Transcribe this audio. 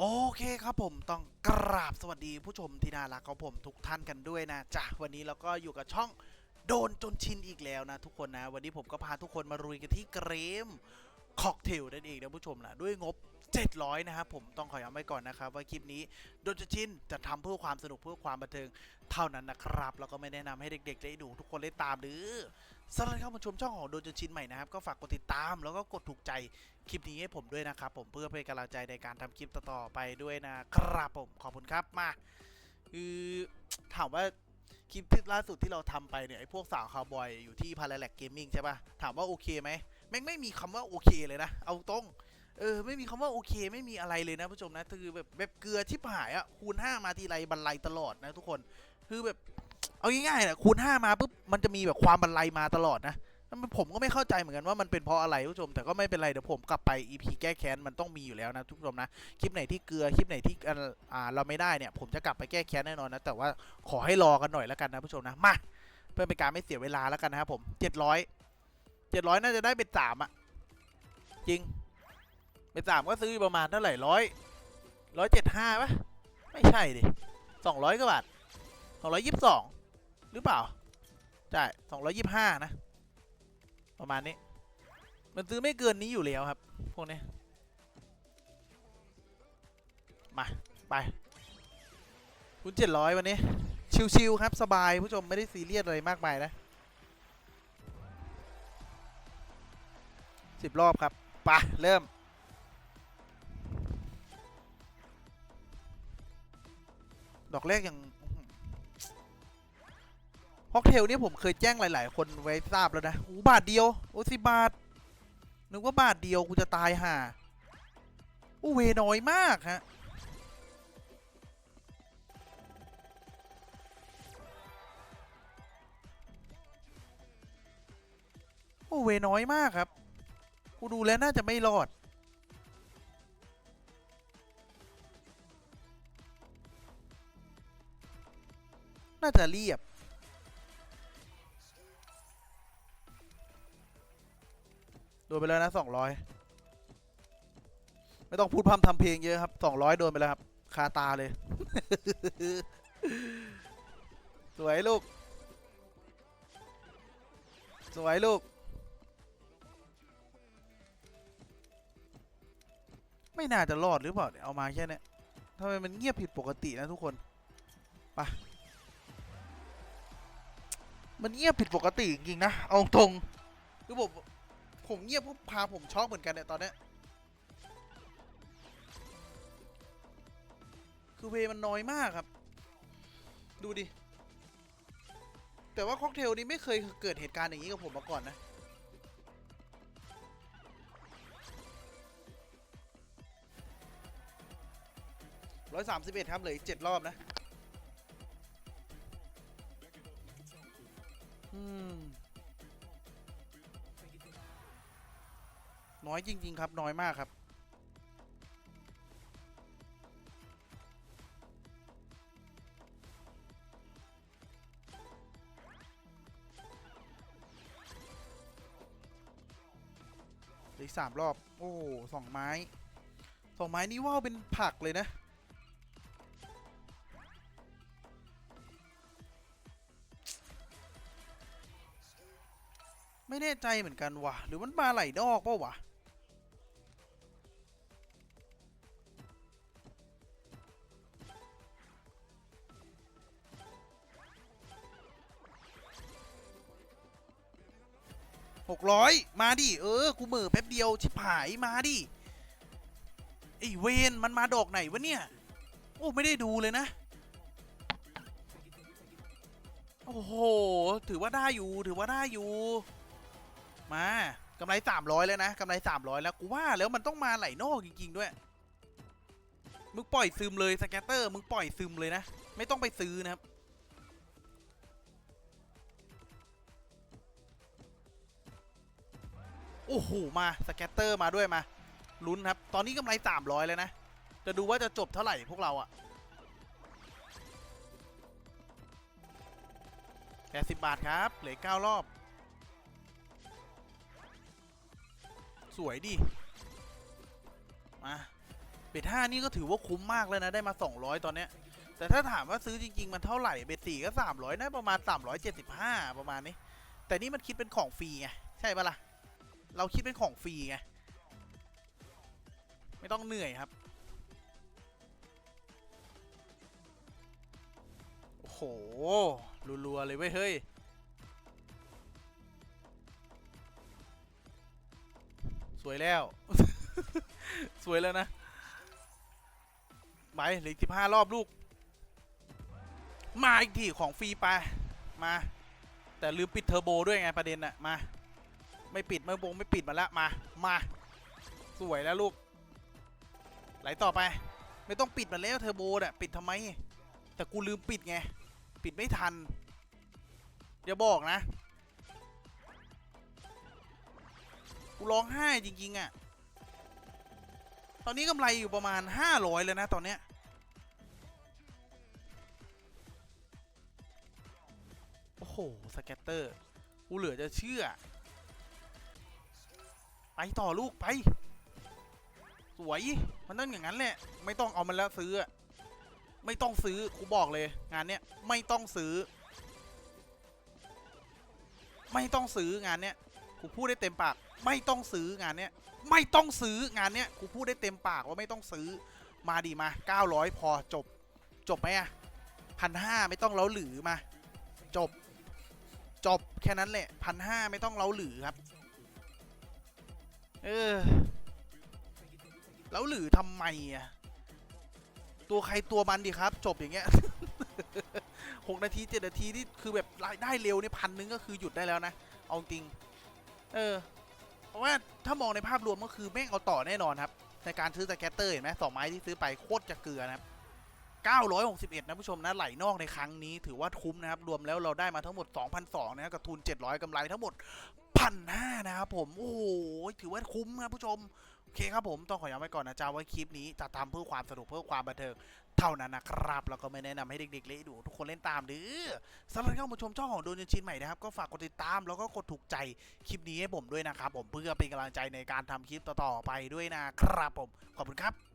โอเคครับผมต้องกราบสวัสดีผู้ชมที่น่ารักของผมทุกท่านกันด้วยนะจ้ะวันนี้เราก็อยู่กับช่องโดนจนชินอีกแล้วนะทุกคนนะ วันนี้ผมก็พาทุกคนมารุยกันที่เกมค็อกเทลนั่นเองนะผู้ชมนะด้วยงบ 700 นะครับผมต้องขอย้ำไว้ก่อนนะครับ ว่าคลิปนี้โดนจนชินจะทำเพื่อความสนุกเพื่อความบันเทิงเท่านั้นนะครับ แล้วก็ไม่แนะนำให้เด็กๆได้ดูทุกคนได้ตามหรือสำหรับเข้ามาชมช่องของโดนจนชินใหม่นะครับก็ฝากกดติดตามแล้วก็กดถูกใจคลิปนี้ให้ผมด้วยนะครับผมเพื่อเป็นกำลังใจในการทำคลิปต่อๆไปด้วยนะครับผมขอบคุณครับมาคือถามว่าคลิปที่ล่าสุดที่เราทำไปเนี่ยไอ้พวกสาวคาวบอยอยู่ที่พาราแลกเกมมิ่งใช่ปะถามว่าโอเคไหมแม่งไม่มีคำว่าโอเคเลยนะ เอาตรง เออไม่มีคำว่าโอเคไม่มีอะไรเลยนะผู้ชมนะคือแบบแบบเกลือชิบหายอะคูณ 5 มาทีไรบรรลัยตลอดนะทุกคนคือแบบเอาง่ายๆนะคูณ 5 มาปุ๊บมันจะมีแบบความบรรลัยมาตลอดนะผมก็ไม่เข้าใจเหมือนกันว่ามันเป็นเพราะอะไรผู้ชม แต่ก็ไม่เป็นไรเดี๋ยวผมกลับไป EP แก้แค้นมันต้องมีอยู่แล้วนะทุกผู้ชมนะคลิปไหนที่เกลือคลิปไหนที่อ่าเราไม่ได้เนี่ย ผมจะกลับไปแก้แค้นแน่นอนนะแต่ว่าขอให้รอกันหน่อยแล้วกันนะผู้ชมนะมาเพื่อเป็นการไม่เสียเวลาแล้วกันนะครับผมเจ็ดร้อยเจ็ดร้อยน่าจะได้เป็นสามอะจริง สามก็ซื้อประมาณเท่าไหร่ร้อยร้อยเจ็ดห้าปะไม่ใช่ดิสองร้อยกว่าบาทสองร้อยยี่สิบสองหรือเปล่าใช่สองร้อยยี่สิบห้านะ ประมาณนี้ มันซื้อไม่เกินนี้อยู่แล้วครับ พวกนี้มา ไปคุณเจ็ดร้อยวันนี้ ชิวๆครับ สบายผู้ชมไม่ได้ซีเรียสอะไรมากมายนะสิบรอบครับไปะเริ่ม ดอกแรกยังฮอกเทลนี่ผมเคยแจ้งหลาย ๆ คนไว้ทราบแล้วนะโอ้บาทเดียว โอ้สิบาท นึกว่าบาทเดียวกูจะตายห่าอู้เวน้อยมากฮะ โอ้เวน้อยมากครับ กูดูแล้วน่าจะไม่รอด น่าจะเรียบ โดนไปแล้วนะสองร้อยไม่ต้องพูดพร่ำทำเพลงเยอะครับสองร้อยโดนไปแล้วครับ คาตาเลย สวยลูก สวยลูก ไม่น่าจะรอดหรือเปล่า เอามาแค่นี้ทำไมมันเงียบผิดปกตินะทุกคน ไป มันเงียบผิดปกติจริงๆนะ เอาตรงคือผมผมเงียบปุ๊บพาผมช็อกเหมือนกันเนี่ยตอนเนี้ยคือเวมันน้อยมากครับ ดูดิ แต่ว่าค็อกเทลนี้ไม่เคยเกิดเหตุการณ์อย่างนี้กับผมมาก่อนนะ ร้อยสามสิบเอ็ดครับเหลืออีกเจ็ดรอบนะ น้อยจริง ๆ ครับ น้อยมากครับเลืออีกสามรอบ โอ้สองไม้ สองไม้นี่ว่าวเป็นผักเลยนะ ไม่แน่ใจเหมือนกันว่ะ หรือมันมาไหลดอกเปล่าวะหกร้อยมาดิ เออ กูเหมือแป๊บเดียว ชิบหายมาดิไอ้เวนมันมาดอกไหนวะเนี่ย โอ้ ไม่ได้ดูเลยนะ โอ้โห ถือว่าได้อยู่ ถือว่าได้อยู่ มากำไรสามร้อยแล้วนะกำไรสามร้อยแล้วกูว่าแล้วมันต้องมาไหลนอกจริง ๆ ด้วย มึงปล่อยซึมเลยสแกตเตอร์ มึงปล่อยซึมเลยนะ ไม่ต้องไปซื้อนะครับ โอ้โห มาสแกตเตอร์มาด้วยมาลุ้นครับ ตอนนี้กำไรสามร้อยแล้วนะ จะดูว่าจะจบเท่าไหร่พวกเราอะแปดสิบบาทครับ เหลือเก้ารอบ สวยดิ มาเบ็ดห้านี่ก็ถือว่าคุ้มมากแล้วนะ ได้มา 200 ตอนเนี้ย แต่ถ้าถามว่าซื้อจริง ๆ มันเท่าไหร่ เบ็ดสี่ก็ 300นะประมาณ 375 ประมาณนี้ แต่นี่มันคิดเป็นของฟรีไง ใช่ปะล่ะ เราคิดเป็นของฟรีไง ไม่ต้องเหนื่อยครับ โอ้โห รัวๆเลยเว้ย เฮ้ย วยแล้ว สวยแล้วนะไปเหลือสิบห้ารอบลูก มาอีกทีของฟรีไปมา แต่ลืมปิดเทอร์โบด้วยไงประเด็นน่ะมา ไม่ปิดไม่บงไม่ปิดมาละมามาสวยแล้วลูก ไหลต่อไป ไม่ต้องปิดมันแล้วเทอร์โบน่ะปิดทำไม แต่กูลืมปิดไง ปิดไม่ทันอย่าบอกนะ กูร้องไห้จริง ๆอะ่ะ ตอนนี้กำไรอยู่ประมาณ 500 เลยนะ ตอนเนี้ยโอ้โห สแกตเตอร์ กูเหลือจะเชื่อ ไปต่อลูกไป สวย มันต้องอย่างนั้นแหละ ไม่ต้องเอามันแล้วซื้อ ไม่ต้องซื้อ กูบอกเลย งานเนี้ย ไม่ต้องซื้อ ไม่ต้องซื้องานเนี้ย กูพูดได้เต็มปาก ไม่ต้องซื้องานเนี้ยไม่ต้องซื้องานเนี้ยกูพูดได้เต็มปากว่าไม่ต้องซื้อมาดีมา 900 พอจบ จบไหมอะพันห้าไม่ต้องเล้าหรือมา จบ จบแค่นั้นแหละพันห้าไม่ต้องเล้าหรือครับ เออเล้าหรือทำไมอะตัวใครตัวมันดีครับ จบอย่างเงี้ยหกนาทีเจ็ดนาทีที่คือแบบรายได้เร็วเนี่ยพันนึงก็คือหยุดได้แล้วนะ เอาจริง เออ เพราะว่าถ้ามองในภาพรวมก็คือแม่งเอาต่อแน่นอนครับ ในการซื้อสแกตเตอร์เห็นไหมสองไม้ที่ซื้อไปโคตรจะเกลือนะครับ961 นะผู้ชมนะไหลนอกในครั้งนี้ถือว่าคุ้มนะครับ รวมแล้วเราได้มาทั้งหมด 2,200นะกับทุน 700กำไรทั้งหมด 1,500 นะครับผม โอ้โห ถือว่าคุ้มนะผู้ชม โอเคครับผม ต้องขอย้ำไว้ก่อนนะจ๊ะว่าคลิปนี้จะทำเพื่อความสนุกเพื่อความบันเทิง เท่านั้นนะครับ แล้วก็ไม่แนะนำให้เด็กๆเล่นดู ทุกคนเล่นตามหรือสำหรับเข้ามาชมช่องของโดนยนชินใหม่นะครับก็ฝากกดติดตามแล้วก็กดถูกใจคลิปนี้ให้ผมด้วยนะครับผมเพื่อเป็นกำลังใจในการทำคลิปต่อๆไปด้วยนะครับผมขอบคุณครับ